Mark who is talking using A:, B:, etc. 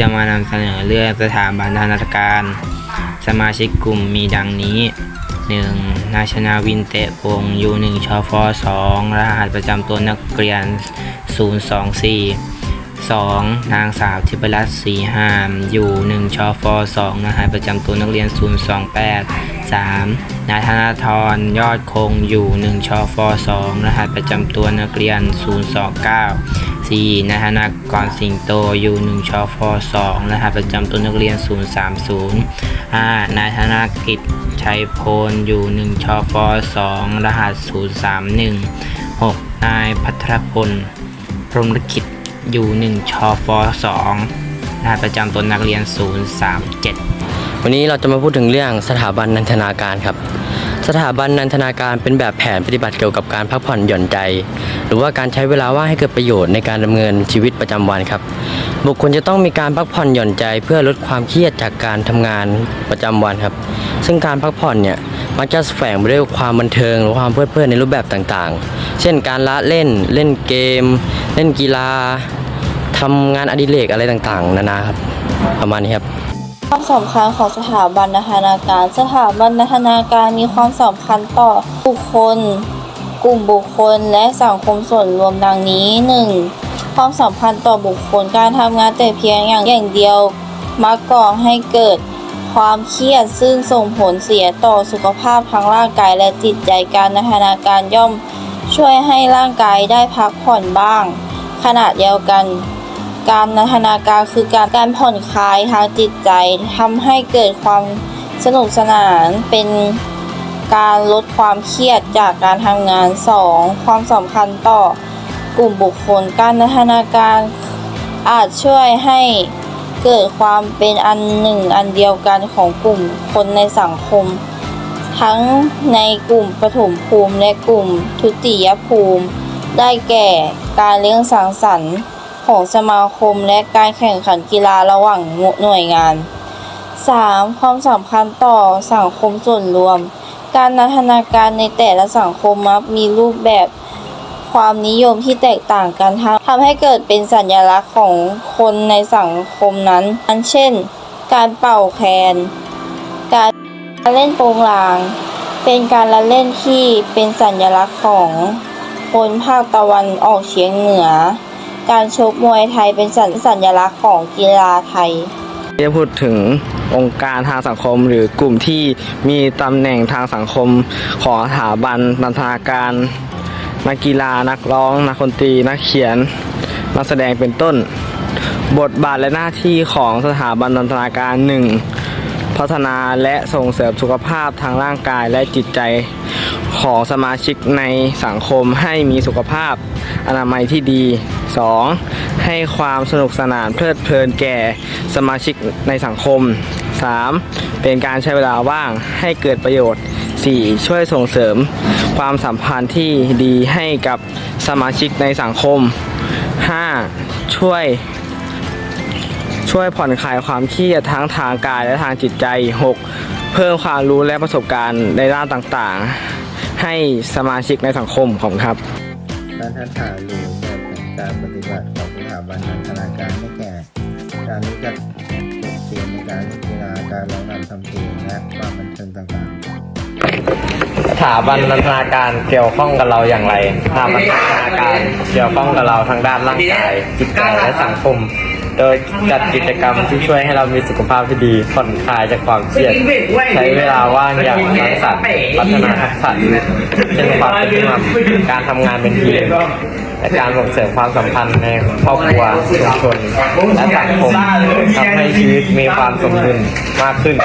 A: จะมานำเสนอเรื่องสถาบันทานการ สมาชิกกลุ่มมีดังนี้ 1. นาชนาวินเตะพงยู1ชฟ2รหัสประจำตัวนักเรียน 024 2. นางสาวทิพรัตน์ศรีหาม อยู่ 1ชฟ2รหัสประจำตัวนักเรียน 028 3. นายธนาธรยอดคงอยู่1ชฟ2รหัสประจำตัวนักเรียน 029 4. นายธนากรสิงโตอยู่1ชฟ2รหัสประจำตัวนักเรียน 030 5. นายธนกิจชัยพลอยู่1ชฟ2รหัส 031 6. นายพัทรพลพรหมลิขิต อยู่1ชฟอ2รหัสประจำตัวนักเรียน 037
B: วันนี้เราจะมาพูดถึงเรื่องสถาบันนันทนาการครับ สถาบันนันทนาการเป็นแบบแผนปฏิบัติเกี่ยวกับการพักผ่อนหย่อนใจ หรือว่าการใช้เวลาว่างให้เกิดประโยชน์ในการดำเนินชีวิตประจำวันครับ บุคคลจะต้องมีการพักผ่อนหย่อนใจ เพื่อลดความเครียดจากการทำงานประจำวันครับ ซึ่งการพักผ่อนเนี่ยมักจะแฝงไปด้วยความบันเทิงหรือความเพลิดเพลินในรูปแบบต่างๆ เช่นการละเล่น เล่นเกม เล่นกีฬา ทำงานอดิเรกอะไรต่างๆ นานาครับ ประมาณนี้ครับ
C: ความสำคัญของสถาบันนันทนาการ สถาบันนันทนาการมีความสำคัญต่อบุคคล กลุ่มบุคคลและสังคมส่วนรวมดังนี้ 1. ความสัมพันธ์ต่อบุคคลการทำงานแต่เพียงอย่างอย่างเดียวมักก่อให้เกิดความเครียดซึ่งส่งผลเสียต่อสุขภาพทางร่างกายและจิตใจการนันทนาการย่อมช่วยให้ร่างกายได้พักผ่อนบ้าง ขณะเดียวกัน การนันทนาการคือการการผ่อนคลายทางจิตใจทำให้เกิดความสนุกสนานเป็นการลดความเครียดจากการทำงาน 2. ความสำคัญต่อกลุ่มบุคคล การนันทนาการอาจช่วยให้เกิดความเป็นอันหนึ่งอันเดียวกันของกลุ่มคนในสังคม ทั้งในกลุ่มปฐมภูมิและกลุ่มทุติยภูมิ ได้แก่การเลี้ยงสังสรรค์ ของสมาคมและการแข่งขันกีฬาระหว่างหน่วยงาน 3. ความสำคัญต่อสังคมส่วนรวม การนันทนาการในแต่ละสังคมมักมีรูปแบบความนิยมที่แตกต่างกันทำให้เกิดเป็นสัญลักษณ์ของคนในสังคมนั้นอันเช่น การเป่าแคน การเล่นโปงลาง เป็นการละเล่นที่เป็นสัญลักษณ์ของคนภาคตะวันออกเฉียงเหนือ การชกมวยไทยเป็นสัญสญลักษณ์ของกีฬาไทย
D: จะพูดถึงองค์การทางสังคมหรือกลุ่มที่มีตำแหน่งทางสังคมของสถาบันนันทนาการ นักกีฬานักร้อง นักดนตรีนักเขียนนักแสดงเป็นต้น บทบาทและหน้าที่ของสถาบันนันทนาการหนึ่งพัฒนาและส่งเสริมสุขภาพทางร่างกายและจิตใจของสมาชิกในสังคมให้มีสุขภาพอนามัยที่ดี 2. ให้ความสนุกสนานเพลิดเพลินแก่สมาชิกในสังคม 3. เป็นการใช้เวลาว่างให้เกิดประโยชน์ 4. ช่วยส่งเสริมความสัมพันธ์ที่ดีให้กับสมาชิกในสังคม 5. ช่วย ช่วยผ่อนคลายความเครียดทั้งทางกายและทางจิตใจ 6. เพิ่มความรู้และประสบการณ์ในด้านต่างๆ ให้สมาชิกในสังคมของครับ
E: บรรทัดฐานหรือแบบแผน การปฏิบัติของสถาบันนันทนาการได้แก่การรู้จักกฎเกณฑ์ในการเล่นกีฬาการร้องรำทำเพลงและความบันเทิงต่างๆ
D: สถาบันนันทนาการเกี่ยวข้องกับเราอย่างไรสถาบันนันทนาการเกี่ยวข้องกับเราทางด้านร่างกายจิตใจและสังคม โดยจัดกิจกรรมที่ช่วยให้เรามีสุขภาพที่ดีผ่อนคลายจากความเครียด ใช้เวลาว่างอย่างสร้างสรรค์พัฒนาทักษะเช่นความเป็นผู้นำการทำงานเป็นทีม และการส่งเสริมความสัมพันธ์ในครอบครัวชุมชนและสังคมทำให้ชีวิตมีความสมดุลมากขึ้น